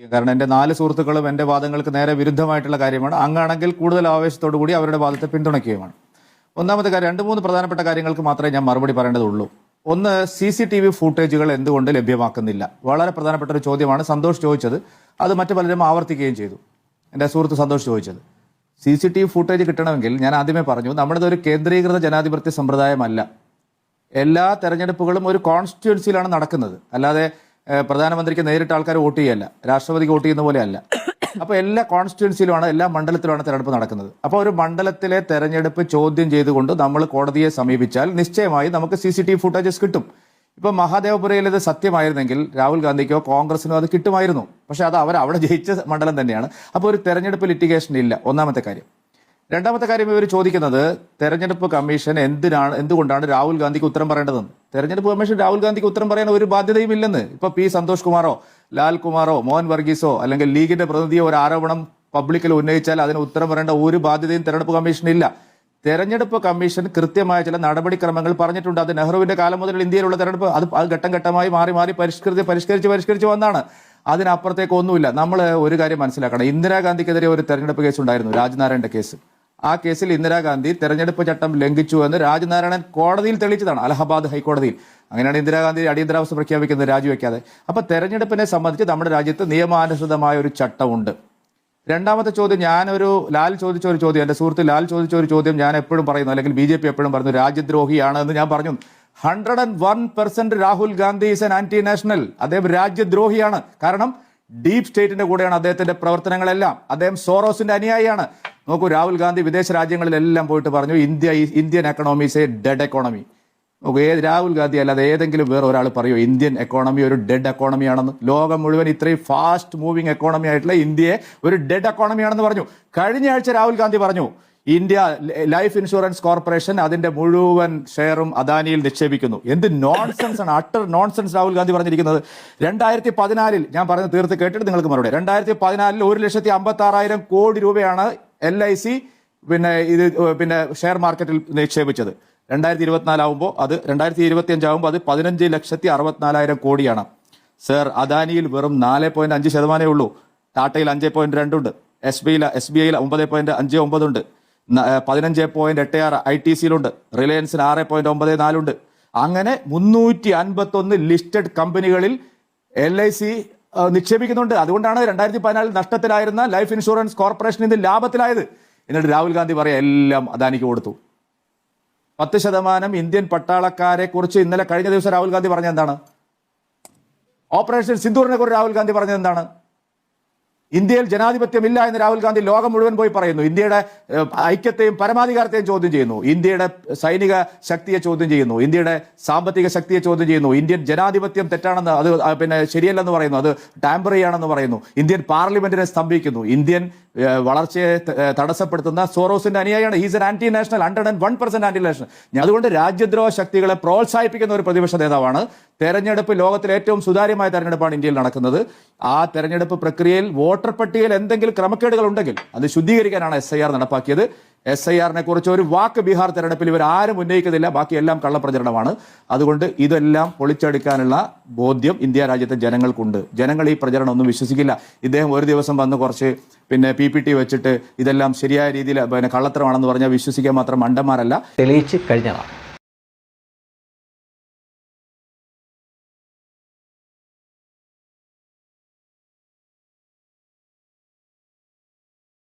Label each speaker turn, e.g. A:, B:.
A: കാരണം എന്റെ നാല് സുഹൃത്തുക്കളും എന്റെ വാദങ്ങൾക്ക് നേരെ വിരുദ്ധമായിട്ടുള്ള കാര്യമാണ്. അങ്ങാണെങ്കിൽ കൂടുതൽ ആവേശത്തോടു കൂടി അവരുടെ വാദത്തെ പിന്തുണയ്ക്കുകയുമാണ്. ഒന്നാമത്തെ കാര്യം രണ്ട് മൂന്ന് പ്രധാനപ്പെട്ട കാര്യങ്ങൾക്ക് മാത്രമേ ഞാൻ മറുപടി പറയേണ്ടതുള്ളൂ. ഒന്ന് സി സി ടി വി ഫൂട്ടേജുകൾ എന്തുകൊണ്ട് ലഭ്യമാക്കുന്നില്ല? വളരെ പ്രധാനപ്പെട്ട ഒരു ചോദ്യമാണ് സന്തോഷ് ചോദിച്ചത്. അത് മറ്റു പലരും ആവർത്തിക്കുകയും ചെയ്തു. എന്റെ സുഹൃത്ത് സന്തോഷ് ചോദിച്ചത് C C T V footage കിട്ടണമെങ്കിൽ ഞാൻ ആദ്യമേ പറഞ്ഞു നമ്മുടേത് ഒരു കേന്ദ്രീകൃത ജനാധിപത്യ സമ്പ്രദായമല്ല. എല്ലാ തെരഞ്ഞെടുപ്പുകളും ഒരു കോൺസ്റ്റിറ്റ്യുവൻസിയിലാണ് നടക്കുന്നത്. അല്ലാതെ പ്രധാനമന്ത്രിക്ക് നേരിട്ട് ആൾക്കാർ വോട്ട് ചെയ്യല്ല. രാഷ്ട്രപതിക്ക് വോട്ട് ചെയ്യുന്ന പോലെയല്ല. അപ്പോൾ എല്ലാ കോൺസ്റ്റിറ്റ്യുവൻസിയിലുമാണ് എല്ലാ മണ്ഡലത്തിലുമാണ് തെരഞ്ഞെടുപ്പ് നടക്കുന്നത്. അപ്പോൾ ഒരു മണ്ഡലത്തിലെ തെരഞ്ഞെടുപ്പ് ചോദ്യം ചെയ്തുകൊണ്ട് നമ്മൾ കോടതിയെ സമീപിച്ചാൽ നിശ്ചയമായി നമുക്ക് സി സി ടി ഫുട്ടേജസ് കിട്ടും. ഇപ്പൊ മഹാദേവപുരയിൽ ഇത് സത്യമായിരുന്നെങ്കിൽ രാഹുൽ ഗാന്ധിക്കോ കോൺഗ്രസിനോ അത് കിട്ടുമായിരുന്നു. പക്ഷെ അത് അവർ അവിടെ ജയിച്ച മണ്ഡലം തന്നെയാണ്. അപ്പോൾ ഒരു തെരഞ്ഞെടുപ്പ് ലിറ്റിഗേഷൻ ഇല്ല. ഒന്നാമത്തെ കാര്യം. രണ്ടാമത്തെ കാര്യം ഇവർ ചോദിക്കുന്നത് തെരഞ്ഞെടുപ്പ് കമ്മീഷൻ എന്തിനാണ് എന്തുകൊണ്ടാണ് രാഹുൽ ഗാന്ധിക്ക് ഉത്തരം പറയേണ്ടതെന്ന്? തെരഞ്ഞെടുപ്പ് കമ്മീഷൻ രാഹുൽ ഗാന്ധിക്ക് ഉത്തരം പറയാൻ ഒരു ബാധ്യതയും ഇല്ലെന്ന്. ഇപ്പൊ പി സന്തോഷ് കുമാറോ ലാൽ കുമാറോ മോഹൻ വർഗീസോ അല്ലെങ്കിൽ ലീഗിന്റെ പ്രതിനിധിയോ ഒരു ആരോപണം പബ്ലിക്കിൽ ഉന്നയിച്ചാൽ അതിന് ഉത്തരം പറയേണ്ട ഒരു ബാധ്യതയും തെരഞ്ഞെടുപ്പ് കമ്മീഷന് ഇല്ല. തെരഞ്ഞെടുപ്പ് കമ്മീഷൻ കൃത്യമായ ചില നടപടിക്രമങ്ങൾ പറഞ്ഞിട്ടുണ്ട്. അത് നെഹ്റുവിന്റെ കാലം മുതൽ ഇന്ത്യയിലുള്ള തെരഞ്ഞെടുപ്പ്. അത് അത് ഘട്ടം ഘട്ടമായി മാറി മാറി പരിഷ്കൃതി പരിഷ്കരിച്ച് പരിഷ്കരിച്ച് വന്നാണ്. അതിനപ്പുറത്തേക്ക് ഒന്നുമില്ല. നമ്മൾ ഒരു കാര്യം മനസ്സിലാക്കണം. ഇന്ദിരാഗാന്ധിക്കെതിരെ ഒരു തെരഞ്ഞെടുപ്പ് കേസ് ഉണ്ടായിരുന്നു രാജ്നാരായണന്റെ കേസ്. ആ കേസിൽ ഇന്ദിരാഗാന്ധി തെരഞ്ഞെടുപ്പ് ചട്ടം ലംഘിച്ചു എന്ന് രാജനാരായണൻ കോടതിയിൽ തെളിയിച്ചതാണ് അലഹബാദ് ഹൈക്കോടതിയിൽ. അങ്ങനെയാണ് ഇന്ദിരാഗാന്ധി അടിയന്തരാവസ്ഥ പ്രഖ്യാപിക്കുന്നത് രാജിവെക്കാതെ. അപ്പൊ തെരഞ്ഞെടുപ്പിനെ സംബന്ധിച്ച് നമ്മുടെ രാജ്യത്ത് നിയമാനുസൃതമായ ഒരു ചട്ടമുണ്ട്. രണ്ടാമത്തെ ചോദ്യം ഞാനൊരു ലാൽ ചോദിച്ച ഒരു ചോദ്യം എന്റെ സുഹൃത്ത് ലാൽ ചോദിച്ച ഒരു ചോദ്യം ഞാൻ എപ്പോഴും പറയുന്നു അല്ലെങ്കിൽ ബി ജെ പി എപ്പോഴും പറയുന്നു രാജ്യദ്രോഹിയാണ് എന്ന് ഞാൻ പറഞ്ഞു. Hundred and one percent Rahul Gandhi is an anti national അദ്ദേഹം രാജ്യദ്രോഹിയാണ്. കാരണം ഡീപ് സ്റ്റേറ്റിന്റെ കൂടെയാണ് അദ്ദേഹത്തിന്റെ പ്രവർത്തനങ്ങളെല്ലാം. അദ്ദേഹം സോറോസിന്റെ അനുയായിയാണ്. നോക്കൂ രാഹുൽ ഗാന്ധി വിദേശ രാജ്യങ്ങളിലെല്ലാം പോയിട്ട് പറഞ്ഞു India Indian economy is a dead economy നോക്കൂ ഏത് രാഹുൽ ഗാന്ധി അല്ലാതെ ഏതെങ്കിലും വേറെ ഒരാൾ പറയോ ഇന്ത്യൻ എക്കോണമി ഒരു ഡെഡ് എക്കോണമി ആണെന്ന്. ലോകം മുഴുവൻ ഇത്രയും ഫാസ്റ്റ് മൂവിങ് എക്കോണമി ആയിട്ടുള്ള ഇന്ത്യയെ ഒരു ഡെഡ് എക്കോണമി ആണെന്ന് പറഞ്ഞു. കഴിഞ്ഞ ആഴ്ച രാഹുൽ ഗാന്ധി പറഞ്ഞു ഇന്ത്യ ലൈഫ് ഇൻഷുറൻസ് കോർപ്പറേഷൻ അതിന്റെ മുഴുവൻ ഷെയറും അദാനിയിൽ നിക്ഷേപിക്കുന്നു. എന്ത് നോൺസെൻസ് ആണ് അട്ടർ നോൺസെൻസ് രാഹുൽ ഗാന്ധി പറഞ്ഞിരിക്കുന്നത്. രണ്ടായിരത്തി പതിനാലിൽ ഞാൻ പറഞ്ഞ് തീർത്ത് കേട്ടിട്ട് നിങ്ങൾക്ക് മറുപടി രണ്ടായിരത്തി പതിനാലിൽ ഒരു ലക്ഷത്തി അമ്പത്തി ആറായിരം കോടി രൂപയാണ് എൽ ഐ സി പിന്നെ ഇത് പിന്നെ ഷെയർ മാർക്കറ്റിൽ നിക്ഷേപിച്ചത്. രണ്ടായിരത്തി ഇരുപത്തിനാലാവുമ്പോൾ അത് രണ്ടായിരത്തി ഇരുപത്തി അഞ്ചാവുമ്പോൾ അത് പതിനഞ്ച് ലക്ഷത്തി അറുപത്തിനാലായിരം കോടിയാണ്. സർ അദാനിയിൽ വെറും നാല് പോയിന്റ് അഞ്ച് ശതമാനമേ ഉള്ളൂ. ടാറ്റയിൽ അഞ്ച് പോയിന്റ് രണ്ടുണ്ട് എസ് ബിയിൽ എസ് ബി ഐയിൽ ഒമ്പത് പോയിന്റ് അഞ്ച് ഒമ്പതുണ്ട് പതിനഞ്ച് പോയിന്റ് എട്ട് ആറ് ഐ ടി സിയിലുണ്ട് റിലയൻസിന് ആറ് പോയിന്റ് ഒമ്പത് നാലുണ്ട് അങ്ങനെ മുന്നൂറ്റി അൻപത്തൊന്ന് ലിസ്റ്റഡ് കമ്പനികളിൽ എൽ ഐ സി നിക്ഷേപിക്കുന്നുണ്ട്. അതുകൊണ്ടാണ് രണ്ടായിരത്തി പതിനാലിൽ നഷ്ടത്തിലായിരുന്ന ലൈഫ് ഇൻഷുറൻസ് കോർപ്പറേഷൻ ഇന്ന് ലാഭത്തിലായത്. എന്നിട്ട് രാഹുൽ ഗാന്ധി പറയാം എല്ലാം അദാനിക്ക് കൊടുത്തു. പത്ത് ശതമാനം ഇന്ത്യൻ പട്ടാളക്കാരെ കുറിച്ച് ഇന്നലെ കഴിഞ്ഞ ദിവസം രാഹുൽ ഗാന്ധി പറഞ്ഞത് എന്താണ്? ഓപ്പറേഷൻ സിന്ദൂറിനെ കുറിച്ച് രാഹുൽ ഗാന്ധി പറഞ്ഞത് എന്താണ്? ഇന്ത്യയിൽ ജനാധിപത്യമില്ല എന്ന് രാഹുൽ ഗാന്ധി ലോകം മുഴുവൻ പോയി പറയുന്നു. ഇന്ത്യയുടെ ഐക്യത്തെയും പരമാധികാരത്തെയും ചോദ്യം ചെയ്യുന്നു. ഇന്ത്യയുടെ സൈനിക ശക്തിയെ ചോദ്യം ചെയ്യുന്നു. ഇന്ത്യയുടെ സാമ്പത്തിക ശക്തിയെ ചോദ്യം ചെയ്യുന്നു. ഇന്ത്യൻ ജനാധിപത്യം തെറ്റാണെന്ന് അത് പിന്നെ ശരിയല്ലെന്ന് പറയുന്നു. അത് ടാമ്പറിയാണെന്ന് പറയുന്നു. ഇന്ത്യൻ പാർലമെന്റിനെ സ്തംഭിക്കുന്നു. ഇന്ത്യൻ വളർച്ചയെ തടസ്സപ്പെടുത്തുന്ന സോറോസിന്റെ അനുയായിയാണ്. He's an anti national hundred and one percent anti national അതുകൊണ്ട് രാജ്യദ്രോഹ ശക്തികളെ പ്രോത്സാഹിപ്പിക്കുന്ന ഒരു പ്രതിപക്ഷ നേതാവാണ്. തെരഞ്ഞെടുപ്പ് ലോകത്തിലെ ഏറ്റവും സുതാര്യമായ തെരഞ്ഞെടുപ്പാണ് ഇന്ത്യയിൽ നടക്കുന്നത്. ആ തെരഞ്ഞെടുപ്പ് പ്രക്രിയയിൽ വോട്ടർ പട്ടികയിൽ എന്തെങ്കിലും ക്രമക്കേടുകൾ ഉണ്ടെങ്കിൽ അത് ശുദ്ധീകരിക്കാനാണ് എസ് നടപ്പാക്കിയത്. എസ് ഐ ആറിനെ കുറിച്ച് ഒരു വാക്ക് ബീഹാർ തെരഞ്ഞെടുപ്പിൽ ഇവർ ആരും ഉന്നയിക്കുന്നില്ല. ബാക്കിയെല്ലാം കള്ളപ്രചരണമാണ്. അതുകൊണ്ട് ഇതെല്ലാം പൊളിച്ചെടുക്കാനുള്ള ബോധ്യം ഇന്ത്യ രാജ്യത്തെ ജനങ്ങൾക്കുണ്ട്. ജനങ്ങൾ ഈ പ്രചരണം ഒന്നും വിശ്വസിക്കില്ല. ഇദ്ദേഹം ഒരു ദിവസം വന്ന് കുറച്ച് പിന്നെ പി പി ടി വെച്ചിട്ട് ഇതെല്ലാം ശരിയായ രീതിയിൽ പിന്നെ കള്ളത്തരമാണെന്ന് പറഞ്ഞാൽ വിശ്വസിക്കാൻ മാത്രം മണ്ടന്മാരല്ല.
B: തെളിയിച്ച് കഴിഞ്ഞതാണ്.